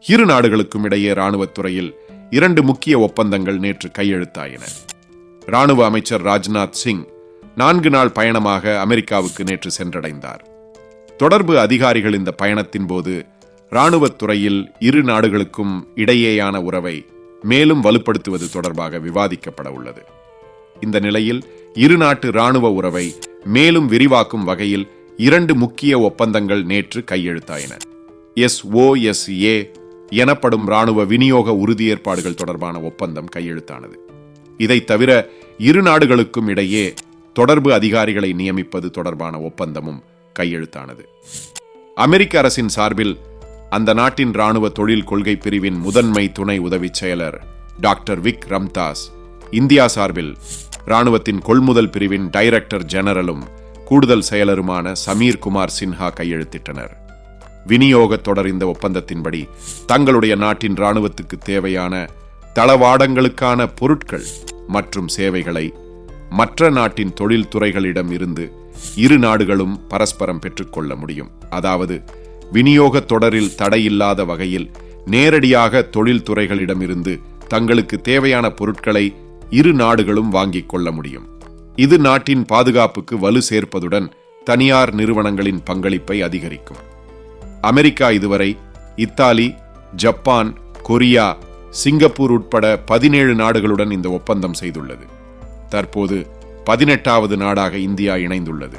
இரு நாடுகளுக்கும் இடையே ராணுவத் துறையில் இரண்டு முக்கிய ஒப்பந்தங்கள் நேற்று கையெழுத்தாயின. ராணுவ அமைச்சர் ராஜ்நாத் சிங் நான்கு நாள் பயணமாக அமெரிக்காவுக்கு நேற்று சென்றடைந்தார். தொடர்பு அதிகாரிகள் இந்த பயணத்தின் போது ராணுவத் துறையில் இரு நாடுகளுக்கும் இடையேயான உறவை மேலும் வலுப்படுத்துவது தொடர்பாக விவாதிக்கப்பட உள்ளது. இந்த நிலையில் இரு நாட்டு ராணுவ உறவை மேலும் விரிவாக்கும் வகையில் இரண்டு முக்கிய ஒப்பந்தங்கள் நேற்று கையெழுத்தாயின. எஸ் எஸ்ஓஎஸ்ஏ எனப்படும் ராணுவ விநியோக உறுதியேற்பாடுகள் தொடர்பான ஒப்பந்தம் கையெழுத்தானது. இதைத் தவிர இரு நாடுகளுக்கும் இடையே தொடர்பு அதிகாரிகளை நியமிப்பது தொடர்பான ஒப்பந்தமும் கையெழுத்தானது. அமெரிக்க அரசின் சார்பில் அந்த நாட்டின் ராணுவ தொழில் கொள்கை பிரிவின் முதன்மை துணை உதவிச் செயலர் டாக்டர் விக் ரம்தாஸ் இந்தியா சார்பில் ராணுவத்தின் கொள்முதல் பிரிவின் டைரக்டர் ஜெனரலும் கூடுதல் செயலருமான சமீர் குமார் சின்ஹா கையெழுத்திட்டனர். விநியோக தொடர் இந்த ஒப்பந்தத்தின்படி தங்களுடைய நாட்டின் ராணுவத்துக்கு தேவையான தளவாடங்களுக்கான பொருட்கள் மற்றும் சேவைகளை மற்ற நாட்டின் தொழில்துறைகளிடம் இருந்து இரு நாடுகளும் பரஸ்பரம் பெற்றுக்கொள்ள முடியும். அதாவது விநியோக தொடரில் தடையில்லாத வகையில் நேரடியாக தொழில்துறைகளிடமிருந்து தங்களுக்கு தேவையான பொருட்களை இரு நாடுகளும் வாங்கிக் கொள்ள முடியும். இது நாட்டின் பாதுகாப்புக்கு வலு சேர்ப்பதுடன் தனியார் நிறுவனங்களின் பங்களிப்பை அதிகரிக்கும். அமெரிக்கா இதுவரை இத்தாலி ஜப்பான் கொரியா சிங்கப்பூர் உட்பட பதினேழு நாடுகளுடன் இந்த ஒப்பந்தம் செய்துள்ளது. தற்போது பதினெட்டாவது நாடாக இந்தியா இணைந்துள்ளது.